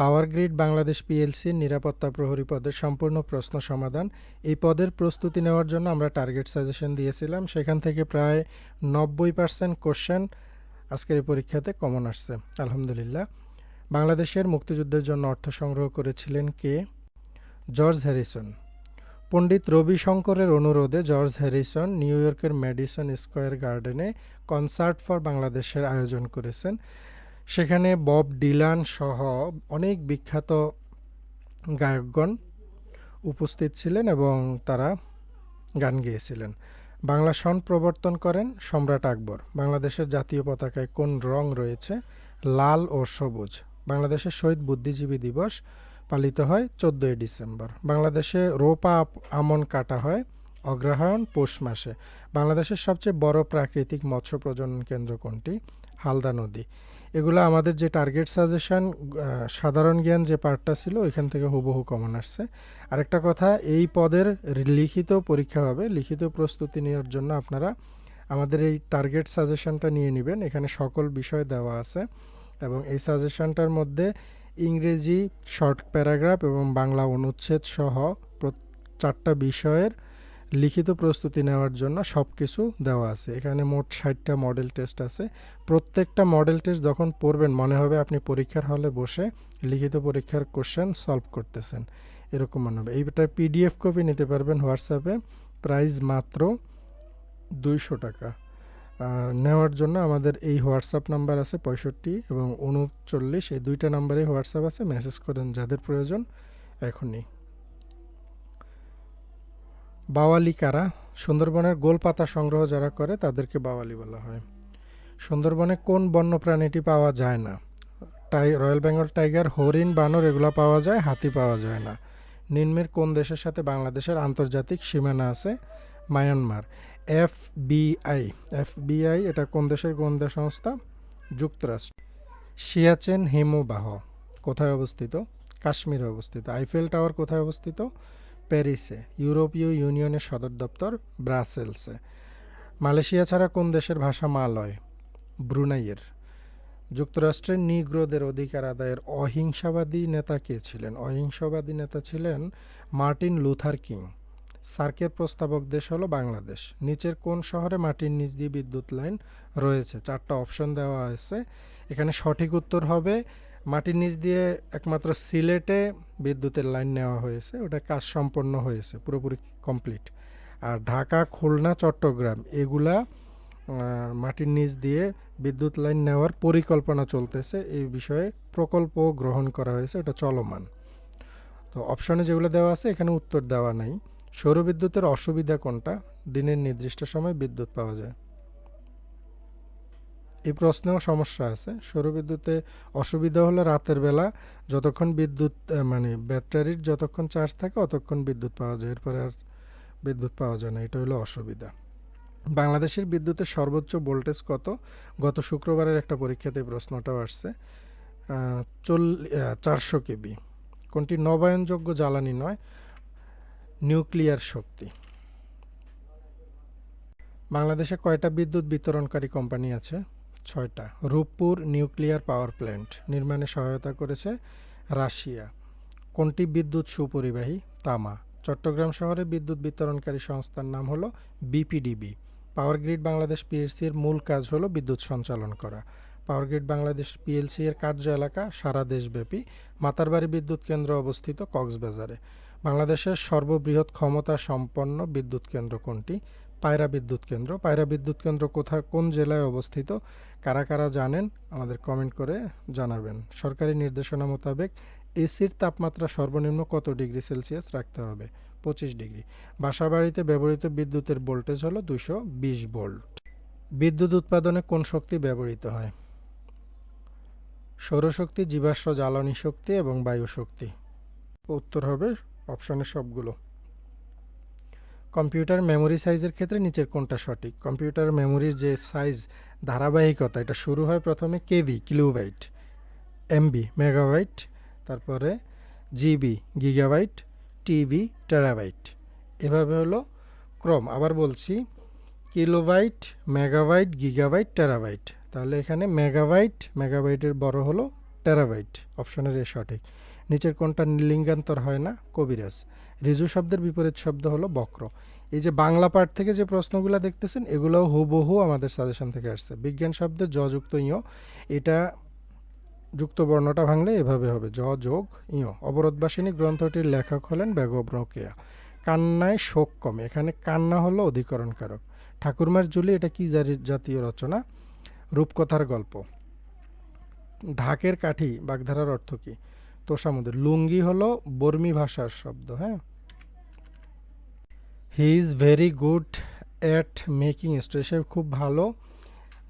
পাওয়ার grid Bangladesh পিএলসির নিরাপত্তা প্রহরী পদের সম্পূর্ণ প্রশ্ন সমাধান। এই পদের প্রস্তুতি নেওয়ার জন্য আমরা টার্গেট সাজেশন দিয়েছিলাম। সেখান থেকে প্রায় নব্বই পার্সেন্ট কোশ্চেন আজকের এই পরীক্ষাতে কমন আসছে। আলহামদুলিল্লাহ। বাংলাদেশের মুক্তিযুদ্ধের জন্য অর্থ সংগ্রহ করেছিলেন কে? জর্জ হ্যারিসন পণ্ডিত রবি শঙ্করের অনুরোধে জর্জ হ্যারিসন নিউ ইয়র্কের ম্যাডিসন স্কোয়ার গার্ডেনে কনসার্ট ফর বাংলাদেশের আয়োজন করেছেন। সেখানে বব ডিলান সহ অনেক বিখ্যাত গায়কগণ উপস্থিত ছিলেন এবং তারা গান গেয়েছিলেন। বাংলা সন প্রবর্তন করেন সম্রাট আকবর। বাংলাদেশের জাতীয় পতাকায় কোন রং রয়েছে? লাল ও সবুজ। বাংলাদেশের শহীদ বুদ্ধিজীবী দিবস পালিত হয় চোদ্দোই ডিসেম্বর। বাংলাদেশে রোপা আমন কাটা হয় অগ্রহায়ণ পৌষ মাসে। বাংলাদেশের সবচেয়ে বড় প্রাকৃতিক মৎস্য প্রজনন কেন্দ্র কোনটি? হালদা নদী। এগুলো আমাদের যে টার্গেট সাজেশন সাধারণ জ্ঞান যে পার্টটা ছিল, ওইখান থেকে হুবহু কমন আসছে। আরেকটা কথা, এই পদের লিখিত পরীক্ষা হবে, লিখিত প্রস্তুতি নেওয়ার জন্য আপনারা আমাদের এই টার্গেট সাজেশনটা নিয়ে নেবেন। এখানে সকল বিষয় দেওয়া আছে এবং এই সাজেশনটার মধ্যে ইংরেজি শর্ট প্যারাগ্রাফ এবং বাংলা অনুচ্ছেদ সহ চারটা বিষয়ের লিখিত প্রস্তুতি নেওয়ার জন্য সব কিছু দেওয়া আছে। এখানে মোট ষাটটা মডেল টেস্ট আছে। প্রত্যেকটা মডেল টেস্ট যখন পড়বেন, মনে হবে আপনি পরীক্ষার হলে বসে লিখিত পরীক্ষার কোশ্চেন সলভ করতেছেন। এরকম মনে হবে। এইটার পিডিএফ কপি নিতে পারবেন হোয়াটসঅ্যাপে প্রাইস মাত্র দুইশো টাকা। আর নেওয়ার জন্য আমাদের এই হোয়াটসঅ্যাপ নাম্বার আছে পঁয়ষট্টি এবং উনচল্লিশ। এই দুইটা নাম্বারে হোয়াটসঅ্যাপ আছে। মেসেজ করেন যাদের প্রয়োজন, এখনই। বাওয়ালি কারা? সুন্দরবনের গোলপাতা সংগ্রহ যারা করে, তাদেরকে বাওয়ালি বলা হয়। সুন্দরবনে কোন বন্য প্রাণীটি পাওয়া যায় না? টাই, রয়্যাল বেঙ্গল টাইগার, হরিণ, বানর, এগুলো পাওয়া যায়, হাতি পাওয়া যায় না। নিম্নের কোন দেশের সাথে বাংলাদেশের আন্তর্জাতিক সীমানা আছে? মায়ানমার। এফবিআই। এফবিআই এটা কোন দেশের গোয়েন্দা সংস্থা? যুক্তরাষ্ট্র। সিয়াচেন হিমবাহ। কোথায় অবস্থিত? কাশ্মীরে অবস্থিত। আইফেল টাওয়ার কোথায় অবস্থিত? প্যারিসে, ইউরোপীয় ইউনিয়নের সদর দপ্তর ব্রাসেলসে। মালয়েশিয়া ছাড়া কোন দেশের ভাষা মালয়? ব্রুনাইয়ের। যুক্তরাষ্ট্রের নিগ্রোদের অধিকার আদায়ের অহিংসাবাদী নেতা কে ছিলেন? অহিংসাবাদী নেতা ছিলেন মার্টিন লুথার কিং। সার্কের প্রস্তাবক দেশ হলো বাংলাদেশ। নিচের কোন শহরে মাটির নিচ দিয়ে বিদ্যুৎ লাইন রয়েছে? চারটা অপশন দেওয়া হয়েছে এখানে সঠিক উত্তর হবে মাটির নিচ দিয়ে একমাত্র সিলেটে বিদ্যুতের লাইন নেওয়া হয়েছে, ওটা কাজ সম্পন্ন হয়েছে, পুরোপুরি কমপ্লিট। আর ঢাকা, খুলনা, চট্টগ্রাম, এগুলা মাটির নিচ দিয়ে বিদ্যুৎ লাইন নেওয়ার পরিকল্পনা চলতেছে। এই বিষয়ে প্রকল্প গ্রহণ করা হয়েছে এটা চলমান। তো অপশনে যেগুলো দেওয়া আছে, এখানে উত্তর দেওয়া নাই। সৌরবিদ্যুতের অসুবিধা কোনটা? দিনের নির্দিষ্ট সময় বিদ্যুৎ পাওয়া যায়। এই প্রশ্নেও সমস্যা আছে। সৌরবিদ্যুতে অসুবিধা হলো রাতের বেলা যতক্ষণ বিদ্যুৎ মানে ব্যাটারির যতক্ষণ চার্জ থাকে অতক্ষণ বিদ্যুৎ পাওয়া যায়। এরপরে আর বিদ্যুৎ পাওয়া যায় না। এটা হলো অসুবিধা। বাংলাদেশের বিদ্যুতের সর্বোচ্চ ভোল্টেজ কত? গত শুক্রবারের একটা পরীক্ষাতে প্রশ্নটাও আসছে। চল চারশো কেবি। কোনটি নবায়নযোগ্য জ্বালানি নয়? নিউক্লিয়ার শক্তি। বাংলাদেশে কয়টা বিদ্যুৎ বিতরণকারী কোম্পানি আছে? ছয়টা। রূপপুর নিউক্লিয়ার পাওয়ার প্ল্যান্ট নির্মাণে সহায়তা করেছে রাশিয়া। কোনটি বিদ্যুৎ সুপরিবাহী? তামা। চট্টগ্রাম শহরে বিদ্যুৎ বিতরণকারী সংস্থার নাম হলো BPDB. Power grid Bangladesh PLC এর মূল কাজ হলো বিদ্যুৎ সঞ্চালন করা। পাওয়ার গ্রিড বাংলাদেশ পিএলসি এর কার্য এলাকা সারা দেশব্যাপী। মাতারবাড়ি বিদ্যুৎ কেন্দ্র অবস্থিত কক্সবাজারে। বাংলাদেশের সর্ববৃহৎ ক্ষমতা সম্পন্ন বিদ্যুৎ কেন্দ্র কোনটি? পায়রা বিদ্যুৎ কেন্দ্র। পায়রা বিদ্যুৎ কেন্দ্র কোথায় কোন জেলায় অবস্থিত? কারা কারা জানেন আমাদের কমেন্ট করে জানাবেন। সরকারি নির্দেশনা মোতাবেক এসির তাপমাত্রা সর্বনিম্ন কত ডিগ্রি সেলসিয়াস রাখতে হবে? পঁচিশ ডিগ্রি। বাসাবাড়িতে ব্যবহৃত বিদ্যুতের ভোল্টেজ হলো দুশো বিশ ভোল্ট। বিদ্যুৎ উৎপাদনে কোন শক্তি ব্যবহৃত হয়? সৌরশক্তি, জীবাশ্ম জ্বালানি শক্তি এবং বায়ু শক্তি। উত্তর হবে অপশনের সবগুলো। কম্পিউটার মেমোরি সাইজের ক্ষেত্রে নিচের কোনটা সঠিক। কম্পিউটার মেমোরির যে সাইজ, ধারাবাহিকতা, এটা শুরু হয় প্রথমে কেভি কিলোবাইট, এমবি, মেগাবাইট, তারপরে জিবি, গিগাবাইট, টিবি, টেরাবাইট। এভাবে হলো ক্রম। আবার বলছি, কিলোবাইট, মেগাবাইট, গিগাবাইট, টেরাবাইট। তাহলে এখানে মেগাবাইট, মেগাবাইটের বড় হলো টেরাবাইট। অপশনের এ সঠিক। নিচের কোনটা লিঙ্গান্তর হয় না, কবিরাজ। রিজু শব্দের বিপরীত শব্দ হলো বক্র। এই যে বাংলা পাঠ থেকে যে প্রশ্নগুলো দেখতেছেন, এগুলোও হুবহু আমাদের সাজেশন থেকে আসছে। বিজ্ঞান শব্দের জ যুক্ত ইয়, এটা যুক্ত বর্ণটা ভাঙলে এভাবে হবে। জ যোগ ইয়। অবরোধবাসিনী গ্রন্থটির লেখক হলেন বেগব্রকেয়া কান্নায় শোক কমে। এখানে কান্না হলো অধিকরণ কারক ঠাকুরমার জুলি এটা কি জাতীয় রচনা? রূপকথার গল্প। ঢাকের কাঠি, বাগধারার অর্থ কি? তোষামুদের। লুঙ্গি হলো বর্মী ভাষার শব্দ হ্যাঁ? He is very good at making story সে খুব ভালো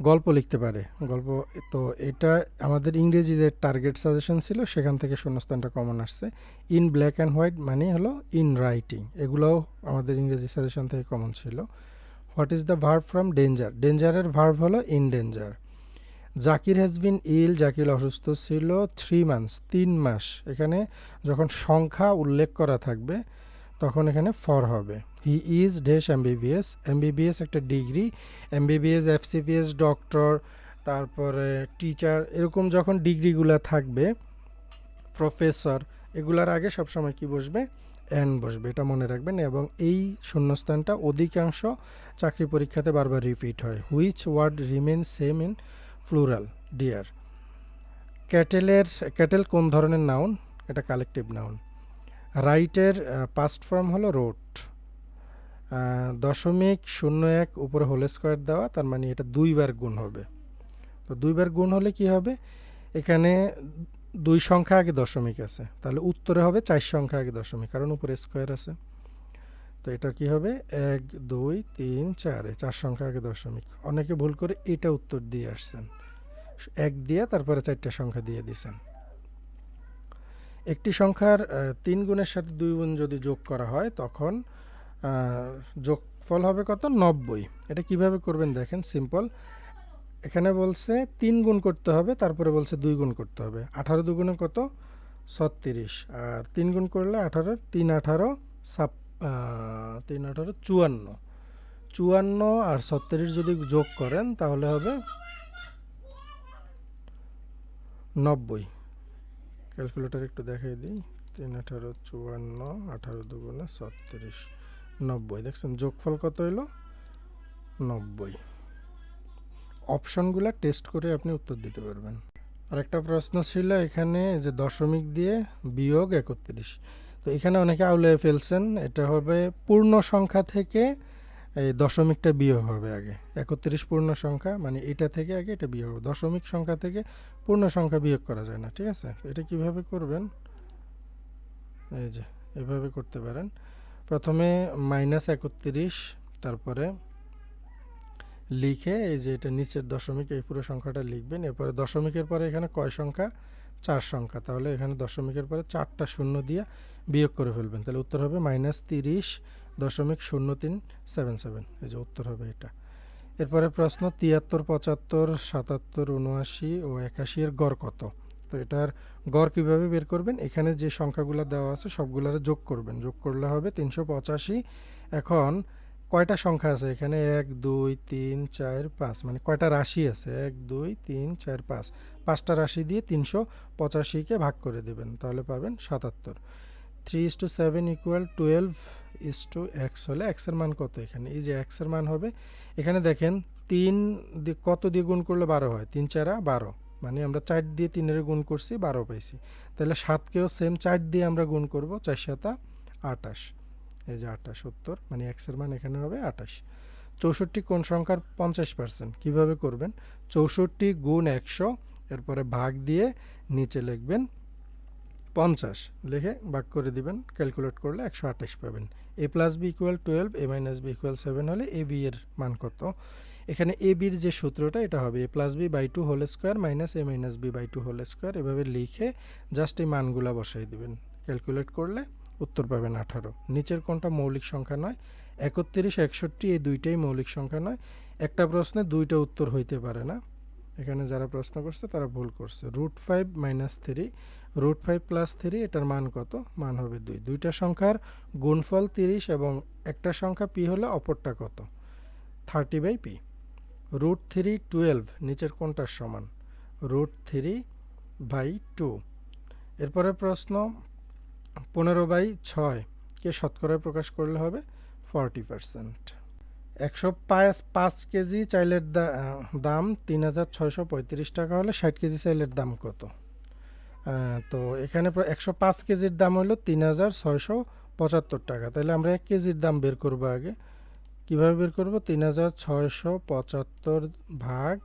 গল্প লিখতে পারে। গল্প, তো এটা আমাদের ইংরেজি যে টার্গেট সাজেশন ছিল, সেখান থেকে শূন্যস্থানটা কমন আসছে। ইন ব্ল্যাক অ্যান্ড হোয়াইট মানে হলো ইন রাইটিং এগুলোও আমাদের ইংরেজি সাজেশন থেকে কমন ছিল। What is the verb from danger ডেঞ্জারের verb হলো in danger Zakir has been ill Zakir অসুস্থ ছিল থ্রি মান্থস তিন মাস। এখানে যখন সংখ্যা উল্লেখ করা থাকবে, তখন এখানে ফর হবে। He is dash MBBS MBBS একটা ডিগ্রি এমবিবিএস এফসিপিএস ডক্টর তারপরে টিচার এরকম যখন ডিগ্রিগুলো থাকবে প্রফেসর এগুলার আগে সবসময় কি বসবে? এন বসবে, এটা মনে রাখবেন। এবং এই শূন্যস্থানটা অধিকাংশ চাকরি পরীক্ষাতে বারবার রিপিট হয়। Which word remain same in plural, deer. ক্যাটেলের, cattle কোন ধরনের নাউন? এটা কালেকটিভ নাউন। রাইটের পাস্ট ফর্ম হলো রোট দশমিক শূন্য এক উপরে হোল স্কোয়ার দেওয়া, তার মানে এটা দুইবার গুণ হবে। তো দুইবার গুণ হলে কি হবে? এখানে দুই সংখ্যা আগে দশমিক আছে, তাহলে উত্তরে হবে চার সংখ্যা আগে দশমিক, কারণ উপরে স্কোয়ার আছে। তো এটা কি হবে? এক, দুই, তিন, চারে চার সংখ্যা আগে দশমিক। অনেকে ভুল করে এটা উত্তর দিয়ে আসছেন। এক দিয়ে তারপরে চারটা সংখ্যা দিয়ে দিছেন। একটি সংখ্যার তিন গুণের সাথে দুই গুণ যদি যোগ করা হয়, তখন যোগফল হবে কত? নব্বই। এটা কীভাবে করবেন দেখেন, সিম্পল। এখানে বলছে তিন গুণ করতে হবে, তারপরে বলছে দুই গুণ করতে হবে। আঠারো দুগুণে কত? ছত্রিশ। আর তিন গুণ করলে আঠারো, তিন আঠারো সাপ তিন আঠারো, চুয়ান্ন। চুয়ান্ন আর ছত্রিশ যদি যোগ করেন, তাহলে হবে নব্বই। ক্যালকুলেটর একটু দেখাই দিই। তিন, আঠারো, চুয়ান্ন, আঠারো দুগুণে ছত্রিশ। নব্বই। দেখছেন, যোগফল কত হলো নব্বই। অপশনগুলো টেস্ট করে আপনি উত্তর দিতে পারবেন। আর একটা প্রশ্ন ছিল এখানে যে দশমিক দিয়ে বিয়োগ একত্রিশ। তো এখানে অনেকে আউলে ফেলছেন, এটা হবে পূর্ণ সংখ্যা থেকে এই দশমিকটা বিয়োগ হবে আগে। একত্রিশ পূর্ণ সংখ্যা মানে এটা থেকে আগে এটা বিয়োগ হবে। দশমিক সংখ্যা থেকে পূর্ণ সংখ্যা বিয়োগ করা যায় না, ঠিক আছে? এটা কীভাবে করবেন? এই যে, এভাবে করতে পারেন। প্রথমে মাইনাস একত্রিশ, তারপরে লিখে এই যে এটা নিচের দশমিক, এই পুরো সংখ্যাটা লিখবেন। এরপরে দশমিকের পরে এখানে কয় সংখ্যা? চার সংখ্যা। তাহলে এখানে দশমিকের পরে চারটা শূন্য দিয়ে বিয়োগ করে ফেলবেন। তাহলে উত্তর হবে মাইনাস তিরিশ দশমিক শূন্য তিন সেভেন সেভেন এই যে উত্তর হবে এটা। এরপরে প্রশ্ন, তিয়াত্তর, পঁচাত্তর, সাতাত্তর, উনআশি ও একাশি এর গড় কত? তো এটার গড় কীভাবে বের করবেন? এখানে যে সংখ্যাগুলো দেওয়া আছে সবগুলোর যোগ করবেন। যোগ করলে হবে তিনশো পঁচাশি। এখন কয়টা সংখ্যা আছে এখানে? এক, দুই, তিন, চার, পাঁচ। মানে কয়টা রাশি আছে? এক, দুই, তিন, চার, পাঁচ। পাঁচটা রাশি দিয়ে তিনশো পঁচাশিকে ভাগ করে দেবেন। তাহলে পাবেন সাতাত্তর। Three is to seven equal twelve is to X হলে এক্সের মান কত এখানে? এই যে এক্সের মান হবে, এখানে দেখেন তিন কত দিয়ে গুণ করলে বারো হয়? তিন চারা বারো। মানে আমরা চার দিয়ে তিনের গুণ করছি, বারো পাইছি। তাহলে সাতকেও সেম চার দিয়ে আমরা গুণ করব, চার সাতা আটাশ। এই যে আটাশ উত্তর মানে এক্সের মান এখানে হবে আটাশ। চৌষট্টি কোন সংখ্যার? পঞ্চাশ পার্সেন্ট কীভাবে করবেন? চৌষট্টি গুণ একশো, এরপরে ভাগ দিয়ে নিচে লিখবেন পঞ্চাশ। লিখে ভাগ করে দিবেন ক্যালকুলেট করলে একশো আঠাশ পাবেন। A plus B equal twelve A minus B equal seven হলে এ বি এর মান কত? এখানে এ বির যে সূত্রটা, এটা হবে A plus B by two whole square minus A minus B by two whole square এভাবে লিখে জাস্ট এই মানগুলা বসাই দিবেন। ক্যালকুলেট করলে উত্তর পাবেন আঠারো। নিচের কোনটা মৌলিক সংখ্যা নয়? একত্রিশ, একষট্টি, এই দুইটাই মৌলিক সংখ্যা নয়। একটা প্রশ্নে দুইটা উত্তর হইতে পারে না। এখানে যারা প্রশ্ন করছে, তারা ভুল করছে। Root five minus three root five plus three, এটার মান কত? মান হবে দুই। দুইটা সংখ্যার গুণফল তিরিশ এবং একটা সংখ্যা পি হলে অপরটা কত? Thirty by P. Root three twelve, নিচের কোনটার সমান? Root three by two. এরপরে প্রশ্ন, পনেরো বাই ছয় কে শতকরায় প্রকাশ করলে হবে? Forty percent. একশো পাঁচ পাঁচ কেজি চাইলের দাম তিন হাজার ছয়শো পঁয়ত্রিশ টাকা হলে ষাট কেজি চাইলের দাম কত? তো এখানে প্রায় একশো পাঁচ কেজির দাম হলো তিন হাজার ছয়শো পঁচাত্তর টাকা। তাহলে আমরা এক কেজির দাম বের করব আগে। কীভাবে বের করব? তিন হাজার ছয়শো পঁচাত্তর ভাগ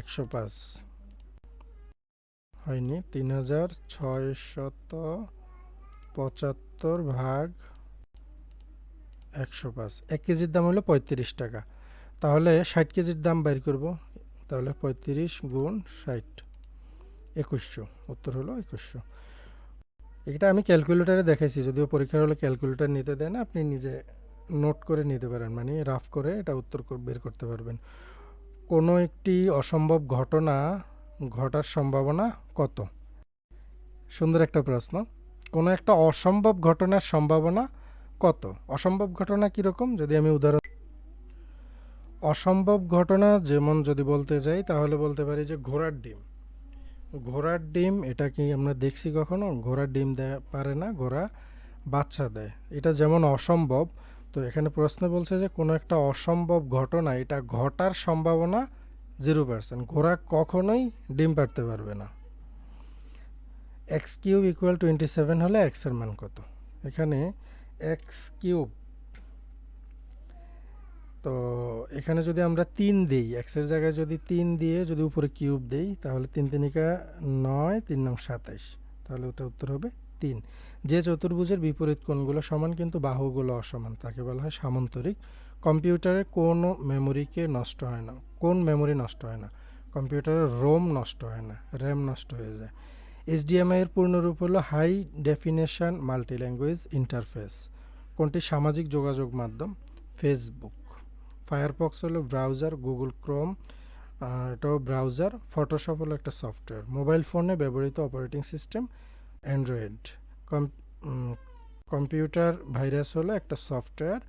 একশো পাঁচ। হয়নি। তিন হাজার ছয়শত পঁচাত্তর ভাগ একশো পাঁচ। এক কেজির দাম হলো পঁয়ত্রিশ টাকা। তাহলে ষাট কেজির দাম বাইর করব। তাহলে পঁয়ত্রিশ গুণ ষাট। একুশশো, উত্তর হলো একুশশো। এটা আমি ক্যালকুলেটারে দেখাইছি, যদিও পরীক্ষার হলে ক্যালকুলেটার নিতে দেয় না, আপনি নিজে নোট করে নিতে পারেন মানে রাফ করে এটা উত্তর বের করতে পারবেন। কোনো একটি অসম্ভব ঘটনা ঘটার সম্ভাবনা কত? সুন্দর একটা প্রশ্ন। কোনো একটা অসম্ভব ঘটনার সম্ভাবনা কত? অসম্ভব ঘটনা কীরকম? যদি আমি উদাহরণ অসম্ভব ঘটনা যেমন যদি বলতে যাই, তাহলে বলতে পারি যে ঘোড়ার ডিম। ঘোড়ার ডিম, এটা কি আমরা দেখছি কখনো? ঘোড়ার ডিম দেয়, পারে না, ঘোড়া বাচ্চা দেয়। এটা যেমন অসম্ভব, তো এখানে প্রশ্ন বলছে যে কোনো একটা অসম্ভব ঘটনা, এটা ঘটার সম্ভাবনা জিরো পার্সেন্ট ঘোড়া কখনোই ডিম পারতে পারবে না। X cube equal twenty seven হলে এক্সের মান কত? এখানে এক্স কিউব তো এখানে যদি আমরা তিন দিই এক্সের জায়গায় যদি তিন দিয়ে যদি উপরে কিউব দিই, তাহলে তিন তিনিকা নয়, তিন নং সাতাইশ। তাহলে ওটা উত্তর হবে তিন। যে চতুর্ভুজের বিপরীত কোণগুলো সমান কিন্তু বাহুগুলো অসমান, তাকে বলা হয় সামান্তরিক। কম্পিউটারের কোনো মেমোরিকে নষ্ট হয় না, কোন মেমোরি নষ্ট হয় না কম্পিউটারের রোম নষ্ট হয় না, র্যাম নষ্ট হয়ে যায়। এইচডিএমআই এর পূর্ণরূপ হলো high definition multi language interface. কোনটি সামাজিক যোগাযোগ মাধ্যম? ফেসবুক। ফায়ারফক্স হলো ব্রাউজার, গুগল ক্রোম এটাও ব্রাউজার, ফটোশপ হলো একটা সফটওয়্যার। মোবাইল ফোনে ব্যবহৃত operating system Android. Computer virus হলো একটা সফটওয়্যার,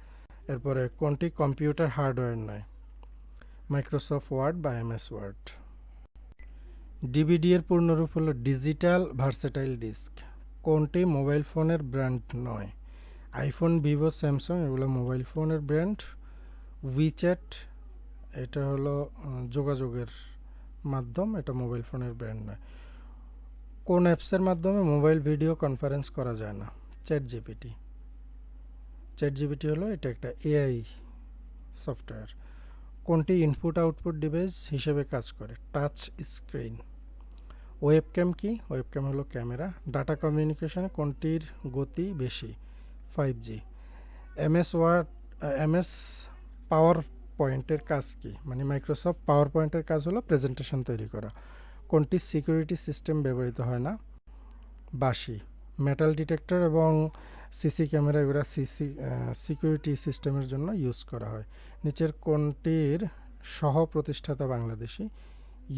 এরপরে কোনটি কম্পিউটার হার্ডওয়্যার নয়? মাইক্রোসফট ওয়ার্ড বা এমএস ওয়ার্ড। ডিভিডি এর পূর্ণরূপ হলো ডিজিটাল ভার্সেটাইল ডিস্ক। কোনটি মোবাইল ফোনের ব্র্যান্ড নয়? আইফোন, ভিভো, স্যামসাং, এগুলো মোবাইল ফোনের ব্র্যান্ড। উইচ্যাট এটা হলো যোগাযোগের মাধ্যম, এটা মোবাইল ফোনের ব্র্যান্ড নয়। কোন অ্যাপসের মাধ্যমে মোবাইল ভিডিও কনফারেন্স করা যায় না? চ্যাট জিপিটি চ্যাট জিপিটি হলো, এটা একটা এআই সফটওয়্যার কোনটি ইনপুট আউটপুট ডিভাইস হিসেবে কাজ করে? টাচ স্ক্রিন ওয়েব ওয়েবক্যাম কি? ওয়েবক্যাম হলো ক্যামেরা। ডাটা কমিউনিকেশনে কোনটির গতি বেশি? Five G MS Word MS পাওয়ার পয়েন্টের কাজ কি? মানে মাইক্রোসফট পাওয়ার পয়েন্টের কাজ হলো প্রেজেন্টেশন তৈরি করা। কোনটি সিকিউরিটি সিস্টেম ব্যবহৃত হয় না? বাসি মেটাল ডিটেক্টর এবং সিসি ক্যামেরা এগুলো সিসি সিকিউরিটি সিস্টেমের জন্য ইউজ করা হয়। নিচের কোনটির সহ প্রতিষ্ঠাতা বাংলাদেশি?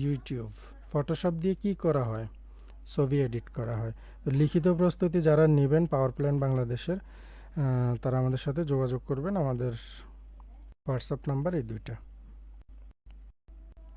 ইউটিউব ফটোশপ দিয়ে কি করা হয়? ছবি এডিট করা হয়। তো লিখিত প্রস্তুতি যারা নেবেন পাওয়ার প্ল্যান বাংলাদেশের তারা আমাদের সাথে যোগাযোগ করবেন আমাদের হোয়াটসঅ্যাপ নাম্বার এই দুইটা।